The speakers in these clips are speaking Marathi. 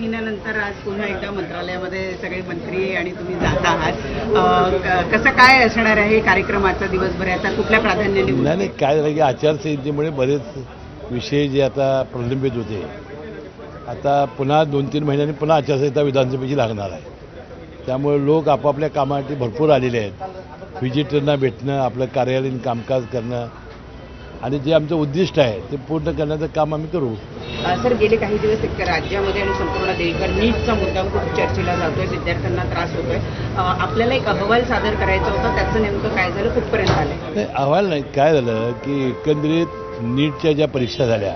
महिन्यानंतर आज पुन्हा एकदा मंत्रालयामध्ये सगळे मंत्री आणि तुम्ही जात आहात. कसं काय असणार आहे कार्यक्रमाचा दिवसभराचा कुठल्या प्राधान्याने नाही नाही काय झालं की आचारसंहितेमुळे बरेच विषय जे आता प्रलंबित होते. आता पुन्हा दोन तीन महिन्यांनी पुन्हा आचारसंहिता विधानसभेची लागणार आहे. त्यामुळे लोक आपापल्या कामासाठी भरपूर आलेले आहेत. व्हिजिटरना भेटणं आपलं कार्यालयीन कामकाज करणं. आणि जे आमचं उद्दिष्ट आहे ते पूर्ण करण्याचं काम आम्ही करू. सर गेले काही दिवस एक राज्यामध्ये आणि संपूर्ण देशभर नीटचा मुद्दा खूप चर्चेला जातोय विद्यार्थ्यांना त्रास होतोय. आपल्याला एक अहवाल सादर करायचा होता त्याचं नेमकं काय झालं कुठपर्यंत आलं नाही अहवाल नाही काय झालं की एकंदरीत नीटच्या ज्या परीक्षा झाल्या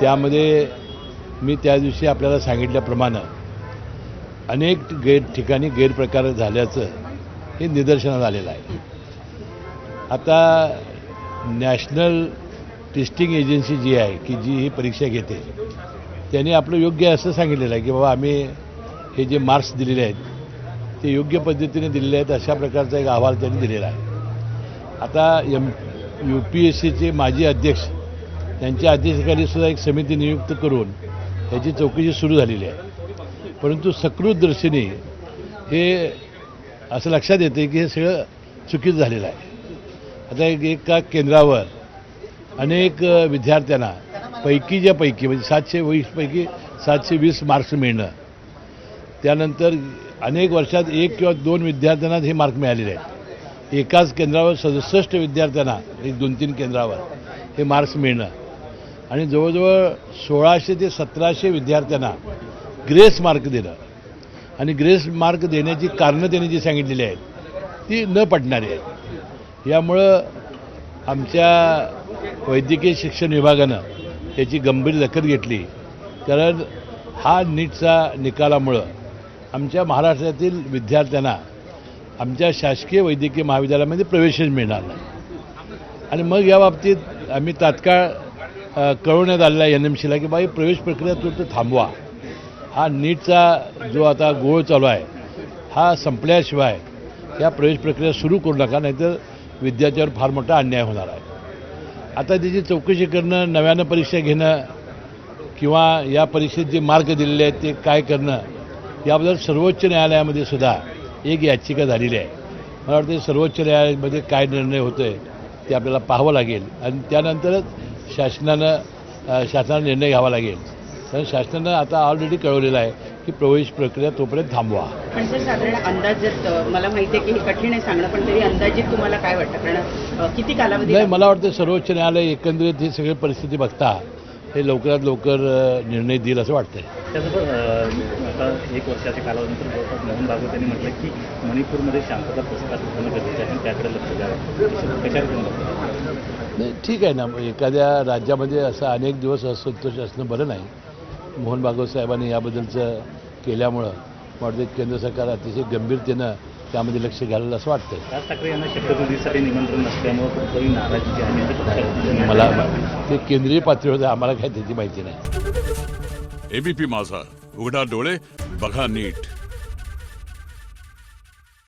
त्यामध्ये मी त्या दिवशी आपल्याला सांगितल्याप्रमाणे अनेक गैर ठिकाणी गैरप्रकार झाल्याचं हे निदर्शनात आलेलं आहे. आता नॅशनल टेस्टिंग एजन्सी जी आहे की जी ही परीक्षा घेते त्यांनी आपलं योग्य असं सांगितलेलं आहे की बाबा आम्ही हे जे मार्क्स दिलेले आहेत ते योग्य पद्धतीने दिलेले आहेत अशा प्रकारचा एक अहवाल त्यांनी दिलेला आहे. आता एम यू पी एस सीचे माजी अध्यक्ष त्यांच्या अध्यक्षतेखाली सुद्धा एक समिती नियुक्त करून याची चौकशी सुरू झालेली आहे. परंतु सकृतदर्शनी हे असं लक्षात येते की हे सगळं चुकीचं झालेलं आहे. आता एक एका केंद्रावर अनेक विद्यार्थ्यांना पैकीच्या पैकी म्हणजे सातशे वीसपैकी सातशे वीस मार्क्स मिळणं. त्यानंतर अनेक वर्षात एक किंवा दोन विद्यार्थ्यांना हे मार्क मिळालेले आहेत. एकाच केंद्रावर सदुसष्ट विद्यार्थ्यांना एक दोन तीन केंद्रावर हे मार्क्स मिळणं. आणि जवळजवळ सोळाशे ते सतराशे विद्यार्थ्यांना ग्रेस मार्क देणं. आणि ग्रेस मार्क देण्याची कारणं त्यांनी जी सांगितलेली आहेत ती न पटणारी आहेत. यामुळं आमच्या वैद्यकीय शिक्षण विभागानं याची गंभीर दखल घेतली. कारण हा नीटचा निकालामुळं आमच्या महाराष्ट्रातील विद्यार्थ्यांना आमच्या शासकीय वैद्यकीय महाविद्यालयामध्ये प्रवेशच मिळणार नाही. आणि मग या बाबतीत आम्ही तात्काळ कळवण्यात आलेला एन एम सीला की बाई प्रवेश प्रक्रिया तुर्त थांबवा. हा नीटचा जो आता गोळ चालू आहे हा संपल्याशिवाय या प्रवेश प्रक्रिया सुरू करू नका नाहीतर विद्यार्थ्यावर फार मोठा अन्याय होणार आहे. आता त्याची चौकशी करणं नव्यानं परीक्षा घेणं किंवा या परीक्षेत जे मार्क दिलेले आहेत ते काय करणं याबद्दल सर्वोच्च न्यायालयामध्ये सुद्धा एक याचिका झालेली आहे. मला वाटतं सर्वोच्च न्यायालयामध्ये काय निर्णय होतो आहे ते आपल्याला पाहावं लागेल. आणि त्यानंतरच शासनानं शासनानं शासनाला निर्णय घ्यावा लागेल. कारण शासनानं आता ऑलरेडी कळवलेलं आहे की प्रवेश प्रक्रिया तोपर्यंत थांबवा. पण सर साधारण अंदाज जर अ, मला माहिती आहे की हे कठीण आहे सांगणं पण तरी अंदाजित तुम्हाला काय वाटतं? कारण किती कालावधी नाही? मला वाटतं सर्वोच्च न्यायालय एकंदरीत ही सगळी परिस्थिती बघता हे लवकरात लवकर निर्णय देईल असं वाटतंय. आता एक वर्षाच्या कालावधीनंतर जवळपास मोहन भागवत यांनी म्हटलं की मणिपूरमध्ये शांतता प्रस्थापित होणं गरजेचं आहे त्याकडे लक्ष द्यावं. द्यावं? नाही ठीक आहे ना मग एखाद्या राज्यामध्ये असं अनेक दिवस असंतोष असणं बरं नाही. मोहन भागवत साहेबांनी याबद्दलचं केल्यामुळं मला वाटतं केंद्र सरकार अतिशय गंभीरतेनं त्यामध्ये लक्ष घालेलं असं वाटतंय. राज ठाकरे यांना शपथविधीसाठी निमंत्रण नसल्यामुळे नाराजी जी आहे ती पक्षात मला ते केंद्रीय पातळीवर आम्हाला काय त्याची माहिती नाही. एबीपी माझा. उघडा डोळे बघा नीट.